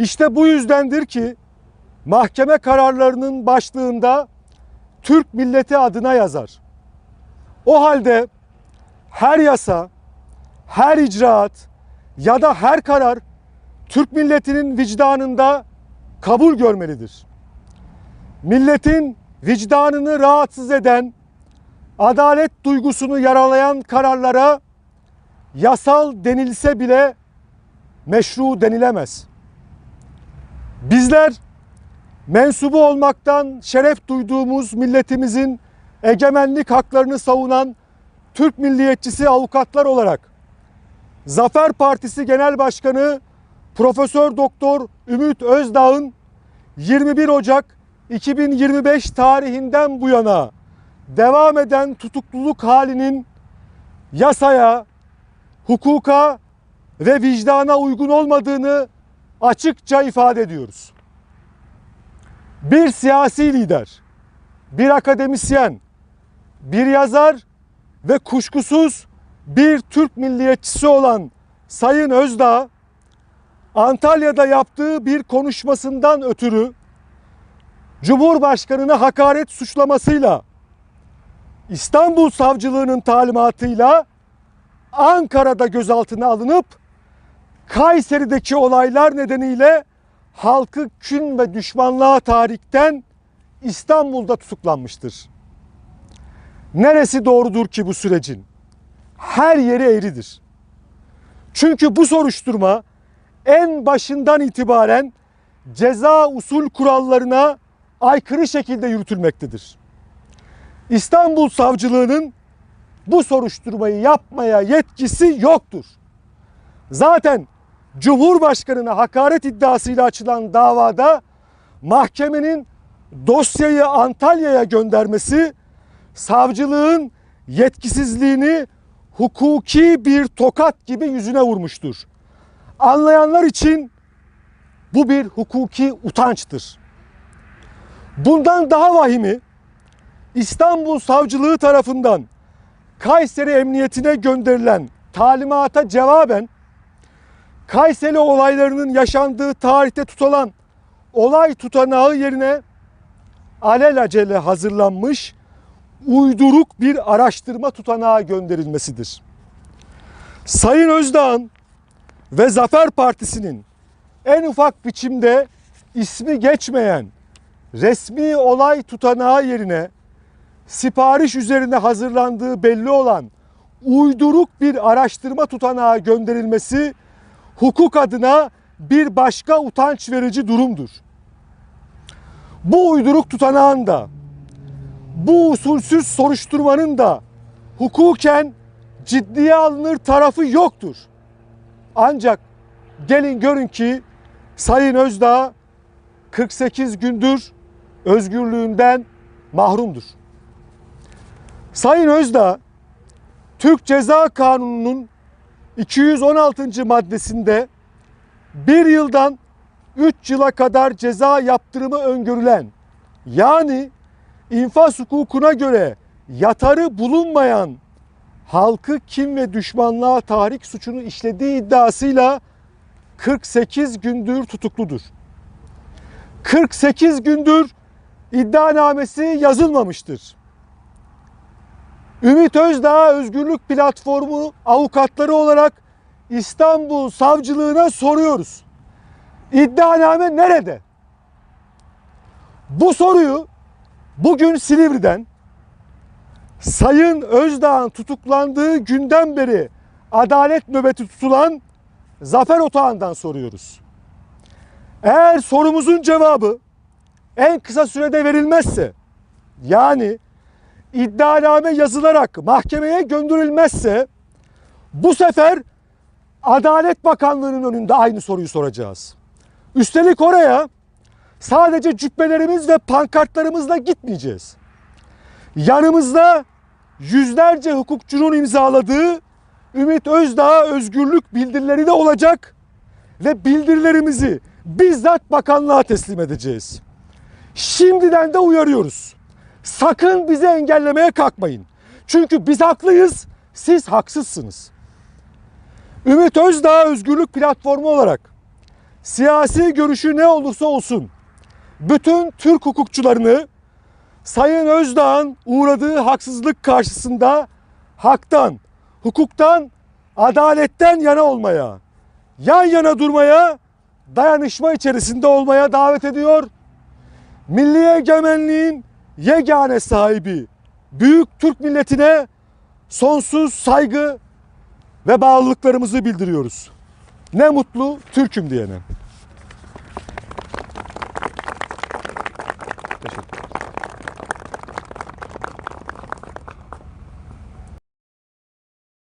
İşte bu yüzdendir ki mahkeme kararlarının başlığında Türk milleti adına yazar. O halde her yasa, her icraat ya da her karar Türk milletinin vicdanında kabul görmelidir. Milletin vicdanını rahatsız eden, adalet duygusunu yaralayan kararlara yasal denilse bile meşru denilemez. Bizler mensubu olmaktan şeref duyduğumuz milletimizin egemenlik haklarını savunan Türk milliyetçisi avukatlar olarak Zafer Partisi Genel Başkanı Profesör Doktor Ümit Özdağ'ın 21 Ocak 2025 tarihinden bu yana devam eden tutukluluk halinin yasaya, hukuka ve vicdana uygun olmadığını açıkça ifade ediyoruz. Bir siyasi lider, bir akademisyen, bir yazar ve kuşkusuz bir Türk milliyetçisi olan Sayın Özdağ Antalya'da yaptığı bir konuşmasından ötürü Cumhurbaşkanına hakaret suçlamasıyla İstanbul Savcılığı'nın talimatıyla Ankara'da gözaltına alınıp Kayseri'deki olaylar nedeniyle halkı kün ve düşmanlığa tarikten İstanbul'da tutuklanmıştır. Neresi doğrudur ki bu sürecin? Her yeri eğridir. Çünkü bu soruşturma en başından itibaren ceza usul kurallarına aykırı şekilde yürütülmektedir. İstanbul Savcılığı'nın bu soruşturmayı yapmaya yetkisi yoktur. Zaten Cumhurbaşkanına hakaret iddiasıyla açılan davada mahkemenin dosyayı Antalya'ya göndermesi savcılığın yetkisizliğini hukuki bir tokat gibi yüzüne vurmuştur. Anlayanlar için bu bir hukuki utançtır. Bundan daha vahimi İstanbul Savcılığı tarafından Kayseri Emniyetine gönderilen talimata cevaben Kayseri olaylarının yaşandığı tarihte tutulan olay tutanağı yerine alelacele hazırlanmış uyduruk bir araştırma tutanağı gönderilmesidir. Sayın Özdağ'ın ve Zafer Partisi'nin en ufak biçimde ismi geçmeyen resmi olay tutanağı yerine sipariş üzerine hazırlandığı belli olan uyduruk bir araştırma tutanağı gönderilmesi hukuk adına bir başka utanç verici durumdur. Bu uyduruk tutanağın da bu usulsüz soruşturmanın da hukuken ciddiye alınır tarafı yoktur. Ancak gelin görün ki Sayın Özdağ 48 gündür özgürlüğünden mahrumdur. Sayın Özdağ Türk Ceza Kanunu'nun 216. maddesinde bir yıldan 3 yıla kadar ceza yaptırımı öngörülen yani infaz hukukuna göre yatarı bulunmayan halkı kim ve düşmanlığa tahrik suçunu işlediği iddiasıyla 48 gündür tutukludur. 48 gündür iddianamesi yazılmamıştır. Ümit Özdağ Özgürlük Platformu avukatları olarak İstanbul Savcılığına soruyoruz. İddianame nerede? Bu soruyu bugün Silivri'den Sayın Özdağ'ın tutuklandığı günden beri adalet nöbeti tutulan Zafer Otağan'dan soruyoruz. Eğer sorumuzun cevabı en kısa sürede verilmezse yani iddianame yazılarak mahkemeye gönderilmezse bu sefer Adalet Bakanlığı'nın önünde aynı soruyu soracağız. Üstelik oraya sadece cübbelerimiz ve pankartlarımızla gitmeyeceğiz. Yanımızda yüzlerce hukukçunun imzaladığı Ümit Özdağ özgürlük bildirileri de olacak ve bildirilerimizi bizzat bakanlığa teslim edeceğiz. Şimdiden de uyarıyoruz. Sakın bizi engellemeye kalkmayın. Çünkü biz haklıyız, siz haksızsınız. Ümit Özdağ Özgürlük Platformu olarak siyasi görüşü ne olursa olsun bütün Türk hukukçularını Sayın Özdağ'ın uğradığı haksızlık karşısında haktan, hukuktan, adaletten yana olmaya, yan yana durmaya, dayanışma içerisinde olmaya davet ediyor. Milli egemenliğin yegane sahibi büyük Türk milletine sonsuz saygı ve bağlılıklarımızı bildiriyoruz. Ne mutlu Türk'üm diyene. Teşekkür